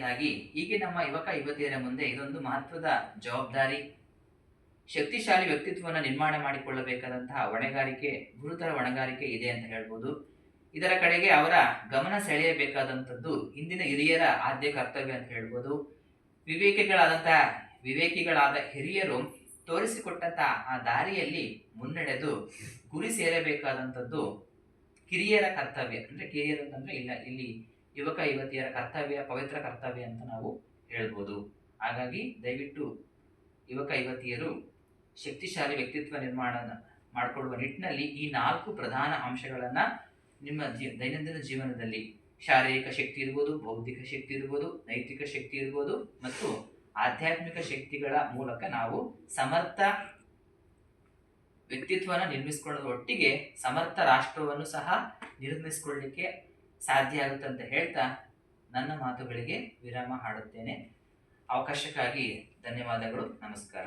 ಹಾಗಾಗಿ ಹೀಗೆ ನಮ್ಮ ಯುವಕ ಯುವತಿಯರ ಮುಂದೆ ಇದೊಂದು ಮಹತ್ವದ ಜವಾಬ್ದಾರಿ. ಶಕ್ತಿಶಾಲಿ ವ್ಯಕ್ತಿತ್ವವನ್ನು ನಿರ್ಮಾಣ ಮಾಡಿಕೊಳ್ಳಬೇಕಾದಂತಹ ಹೊಣೆಗಾರಿಕೆ, ಗುರುತರ ಹೊಣೆಗಾರಿಕೆ ಇದೆ ಅಂತ ಹೇಳ್ಬೋದು. ಇದರ ಕಡೆಗೆ ಅವರ ಗಮನ ಸೆಳೆಯಬೇಕಾದಂಥದ್ದು ಇಂದಿನ ಹಿರಿಯರ ಆದ್ಯ ಕರ್ತವ್ಯ ಅಂತ ಹೇಳ್ಬೋದು. ವಿವೇಕಿಗಳಾದಂತಹ, ವಿವೇಕಿಗಳಾದ ಹಿರಿಯರು ತೋರಿಸಿಕೊಟ್ಟಂತಹ ಆ ದಾರಿಯಲ್ಲಿ ಮುನ್ನಡೆದು ಗುರಿ ಸೇರಬೇಕಾದಂಥದ್ದು ಕಿರಿಯರ ಕರ್ತವ್ಯ. ಅಂದ್ರೆ ಕಿರಿಯರು ಅಂತಂದ್ರೆ ಇಲ್ಲ, ಇಲ್ಲಿ ಯುವಕ ಯುವತಿಯರ ಕರ್ತವ್ಯ, ಪವಿತ್ರ ಕರ್ತವ್ಯ ಅಂತ ನಾವು ಹೇಳ್ಬೋದು. ಹಾಗಾಗಿ ದಯವಿಟ್ಟು ಯುವಕ ಯುವತಿಯರು ಶಕ್ತಿಶಾಲಿ ವ್ಯಕ್ತಿತ್ವ ನಿರ್ಮಾಣ ಮಾಡಿಕೊಳ್ಳುವ ನಿಟ್ಟಿನಲ್ಲಿ ಈ ನಾಲ್ಕು ಪ್ರಧಾನ ಅಂಶಗಳನ್ನು ನಿಮ್ಮ ಜೀ, ದೈನಂದಿನ ಜೀವನದಲ್ಲಿ ಶಾರೀರಿಕ ಶಕ್ತಿ ಇರ್ಬೋದು, ಬೌದ್ಧಿಕ ಶಕ್ತಿ ಇರ್ಬೋದು, ನೈತಿಕ ಶಕ್ತಿ ಇರ್ಬೋದು ಮತ್ತು ಆಧ್ಯಾತ್ಮಿಕ ಶಕ್ತಿಗಳ ಮೂಲಕ ನಾವು ಸಮರ್ಥ ವ್ಯಕ್ತಿತ್ವನ ನಿರ್ಮಿಸಿಕೊಳ್ಳೋದ್ರ ಒಟ್ಟಿಗೆ ಸಮರ್ಥ ರಾಷ್ಟ್ರವನ್ನು ಸಹ ನಿರ್ಮಿಸಿಕೊಳ್ಳಲಿಕ್ಕೆ ಸಾಧ್ಯ ಆಗುತ್ತೆ ಅಂತ ಹೇಳ್ತಾ ನನ್ನ ಮಾತುಗಳಿಗೆ ವಿರಾಮ ಹಾಡುತ್ತೇನೆ. ಅವಕಾಶಕ್ಕಾಗಿ ಧನ್ಯವಾದಗಳು. ನಮಸ್ಕಾರ.